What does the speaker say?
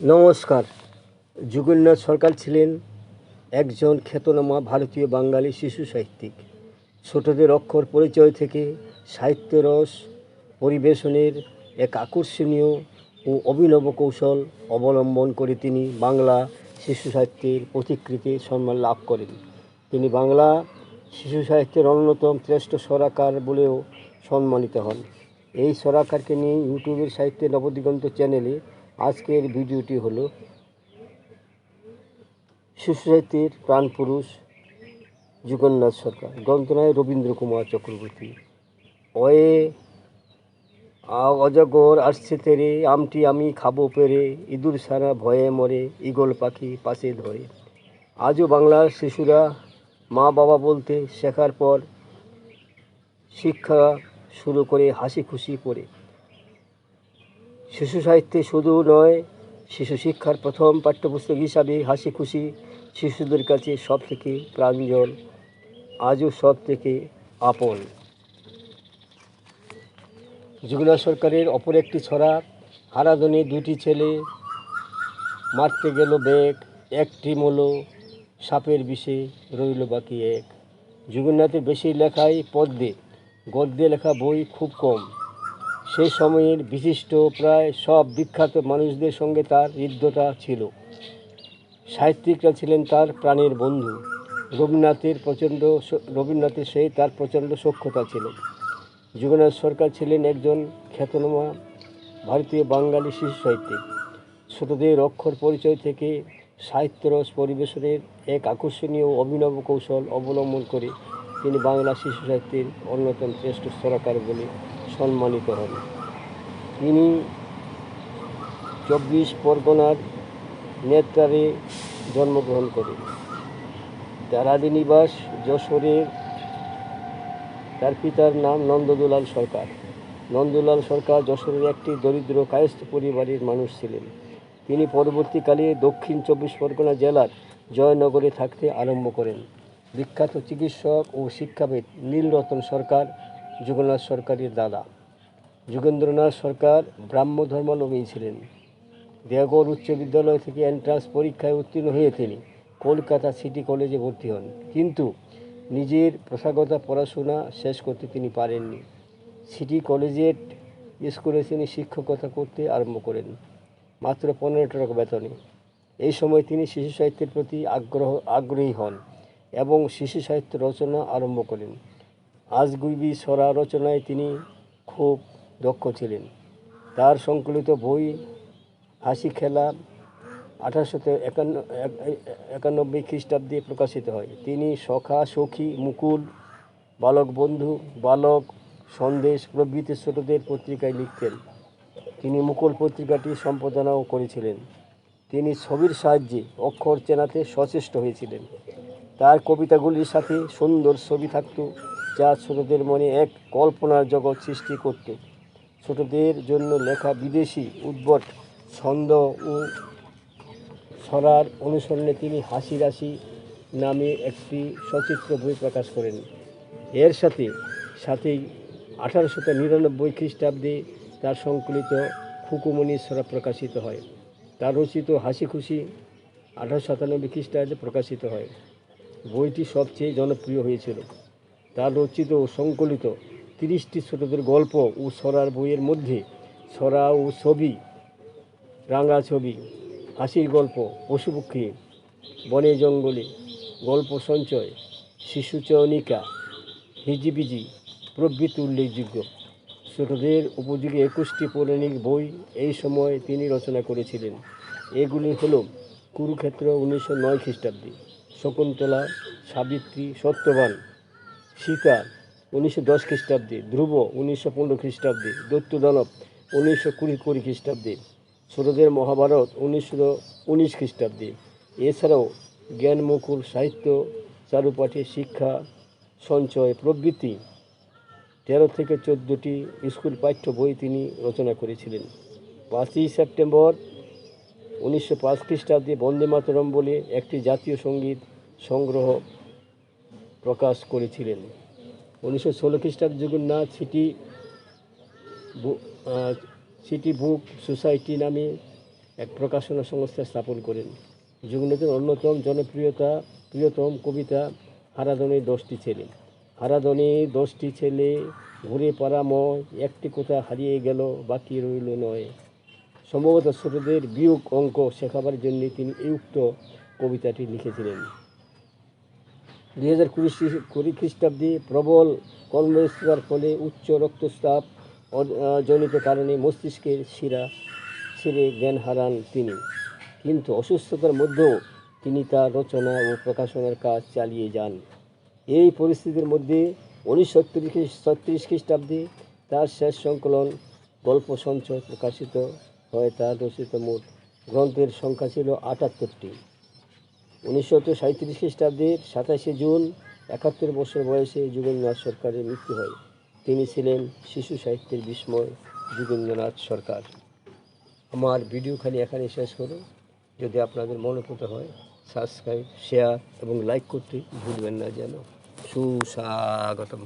নমস্কার। যুগলনাথ সরকার ছিলেন একজন খ্যাতনামা ভারতীয় বাঙালি শিশু সাহিত্যিক। ছোটদের অক্ষর পরিচয় থেকে সাহিত্য রস, পরিবেশনের এক আকর্ষণীয় ও অভিনব কৌশল অবলম্বন করে তিনি বাংলা শিশু সাহিত্যের পথিকৃতে সম্মান লাভ করেন। তিনি বাংলা শিশু সাহিত্যের অন্যতম শ্রেষ্ঠ সরাকার বলেও সম্মানিত হন। এই সরাকারকে নিয়ে ইউটিউবের সাহিত্যে নবদিগন্ত চ্যানেলে আজকের ভিডিওটি হলো শিশু সাহিত্যের প্রাণপুরুষ যুগন্নাথ সরকার। গ্রন্থনায় রবীন্দ্র কুমার চক্রবর্তী। অয়ে অজগর আসছে তেরে, আমটি আমি খাব পেরে, ইঁদুর সারা ভয়ে মরে, ঈগল পাখি পাশে ধরে। আজও বাংলার শিশুরা মা বাবা বলতে শেখার পর শিক্ষা শুরু করে হাসি খুশি পড়ে। শিশু সাহিত্যে শুধু নয়, শিশু শিক্ষার প্রথম পাঠ্যপুস্তক হিসাবে হাসি খুশি শিশুদের কাছে সব থেকে প্রাঞ্জল, আজও সব থেকে আপন। যুগনাথ সরকারের অপর একটি ছড়া, হারাধনে দুটি ছেলে, মারতে গেল বেগ, একটি মলো, সাপের বিষে রইল বাকি এক। যুগনাথের বেশি লেখাই পদ্যে, গদ্যে লেখা বই খুব কম। সেই সময়ের বিশিষ্ট প্রায় সব বিখ্যাত মানুষদের সঙ্গে তার হৃদ্যতা ছিল। সাহিত্যিকরা ছিলেন তার প্রাণের বন্ধু। রবীন্দ্রনাথের প্রচণ্ড রবীন্দ্রনাথের সেই তার প্রচণ্ড সক্ষতা ছিল। যুগনাথ সরকার ছিলেন একজন খ্যাতনামা ভারতীয় বাঙালি শিশু সাহিত্যিক। ছোটদের অক্ষর পরিচয় থেকে সাহিত্যরস পরিবেশনের এক আকর্ষণীয় অভিনব কৌশল অবলম্বন করে তিনি বাংলা শিশু সাহিত্যের অন্যতম শ্রেষ্ঠ সরকার বলে সম্মানিত হন। তিনি চব্বিশ পরগনার নেত্রারে জন্মগ্রহণ করেন। নিবাস যশোরের, তার পিতার নাম নন্দদুলাল সরকার। নন্দলাল সরকার যশোরের একটি দরিদ্র কায়স্থ পরিবারের মানুষ ছিলেন। তিনি পরবর্তীকালে দক্ষিণ চব্বিশ পরগনা জেলার জয়নগরে থাকতে আরম্ভ করেন। বিখ্যাত চিকিৎসক ও শিক্ষাবিদ নীলরতন সরকার যুগনাথ সরকারের দাদা। যুগেন্দ্রনাথ সরকার ব্রাহ্ম ধর্মাবলম্বী ছিলেন। দেওগড় উচ্চ বিদ্যালয় থেকে এন্ট্রান্স পরীক্ষায় উত্তীর্ণ হয়ে তিনি কলকাতা সিটি কলেজে ভর্তি হন। কিন্তু নিজের প্রথাগত পড়াশোনা শেষ করতে তিনি পারেননি। সিটি কলেজের স্কুলে তিনি শিক্ষকতা করতে আরম্ভ করেন, মাত্র পনেরো টাকা বেতনে। এই সময় তিনি শিশু সাহিত্যের প্রতি আগ্রহ, আগ্রহী হন এবং শিশু সাহিত্য রচনা আরম্ভ করেন। আজগুবি সরা রচনায় তিনি খুব দক্ষ ছিলেন। তার সংকলিত বই, হাসি খেলা আঠারোশত একান্ন, একানব্বই খ্রিস্টাব্দে প্রকাশিত হয়। তিনি সখা, সখী, মুকুল, বালক বন্ধু, বালক, সন্দেশ প্রভৃতি ছোটদের পত্রিকায় লিখতেন। তিনি মুকুল পত্রিকাটি সম্পাদনাও করেছিলেন। তিনি ছবির সাহায্যে অক্ষর চেনাতে সচেষ্ট হয়েছিলেন। তার কবিতাগুলির সাথে সুন্দর ছবি থাকত, যা ছোটদের মনে এক কল্পনার জগৎ সৃষ্টি করত। ছোটদের জন্য লেখা বিদেশি উদ্ভট ছন্দ ও ছড়ার অনুসরণে তিনি হাসি রাশি নামে একটি সচিত্র বই প্রকাশ করেন। এর সাথে সাথেই আঠারোশত নিরানব্বই খ্রিস্টাব্দে তার সংকলিত খুকুমণি ছড়া প্রকাশিত হয়। তার রচিত হাসি খুশি আঠারোশো সাতানব্বই খ্রিস্টাব্দে প্রকাশিত হয়। বইটি সবচেয়ে জনপ্রিয় হয়েছিল। তার রচিত ও সংকলিত তিরিশটি ছোটদের গল্প ও ছড়ার বইয়ের মধ্যে ছড়া ও ছবি, রাঙা ছবি, হাসির গল্প পশুপক্ষী বনে জঙ্গলে, গল্প সঞ্চয়, শিশু চয়নিকা, হিজিবিজি, প্রভৃতি উল্লেখযোগ্য। ছোটদের উপযোগী একুশটি পৌরাণিক বই এই সময় তিনি রচনা করেছিলেন। এগুলি হল কুরুক্ষেত্র উনিশশো নয় খ্রিস্টাব্দে, শকুন্তলা, সাবিত্রী, সত্যবান, সীতা উনিশশো দশ খ্রিস্টাব্দে, ধ্রুব উনিশশো পনেরো খ্রিস্টাব্দে দৈত্যদানব উনিশশো কুড়ি কুড়ি খ্রিস্টাব্দে, ছোটদের মহাভারত উনিশশো উনিশ খ্রিস্টাব্দে। এছাড়াও জ্ঞানমুকুল সাহিত্য, চারুপাঠে, শিক্ষা, সঞ্চয় প্রভৃতি তেরো থেকে চোদ্দোটি স্কুল পাঠ্য বই তিনি রচনা করেছিলেন। পাঁচই সেপ্টেম্বর উনিশশো পাঁচ খ্রিস্টাব্দে বন্দে মাতরম বলে একটি জাতীয় সংগীত সংগ্রহ প্রকাশ করেছিলেন। উনিশশো ষোলো খ্রিস্টাব্দ Jagannath city city book society নামে এক প্রকাশনা সংস্থা স্থাপন করেন। যুগনাথের অন্যতম জনপ্রিয়তা, প্রিয়তম কবিতা হারাধনী দশটি ছেলে। হারাধনী দশটি ছেলে, ঘুরে পাড়াময় একটি কোথা হারিয়ে গেল, বাকি রইল নয়। সম্ভবত ছোটদের বিয়োগ অঙ্ক শেখাবার জন্য তিনি এই উক্ত কবিতাটি লিখেছিলেন। দুই হাজার কুড়ি কুড়ি খ্রিস্টাব্দে প্রবল কর্মব্যস্ততার ফলে উচ্চ রক্তচাপ জনিত কারণে মস্তিষ্কের শিরা ছিঁড়ে জ্ঞান হারান তিনি। কিন্তু অসুস্থতার মধ্যেও তিনি তার রচনা ও প্রকাশনার কাজ চালিয়ে যান। এই পরিস্থিতির মধ্যে উনিশশো ছত্রিশ খ্রিস্টাব্দে তার শেষ সংকলন গল্প সঞ্চয় প্রকাশিত হয়। তার রচিত মোট গ্রন্থের সংখ্যা ছিল আটাত্তরটি। উনিশশো সাঁত্রিশ খ্রিস্টাব্দের সাতাশে জুন, একাত্তর বছর বয়সে যুগেন্দ্রনাথ সরকারের মৃত্যু হয়। তিনি ছিলেন শিশু সাহিত্যের বিস্ময়, যুগেন্দ্রনাথ সরকার। আমার ভিডিও খালি এখানে শেষ হলো। যদি আপনাদের মনোপত হয় সাবস্ক্রাইব শেয়ার এবং লাইক করতে ভুলবেন না যেন। সুস্বাগতম।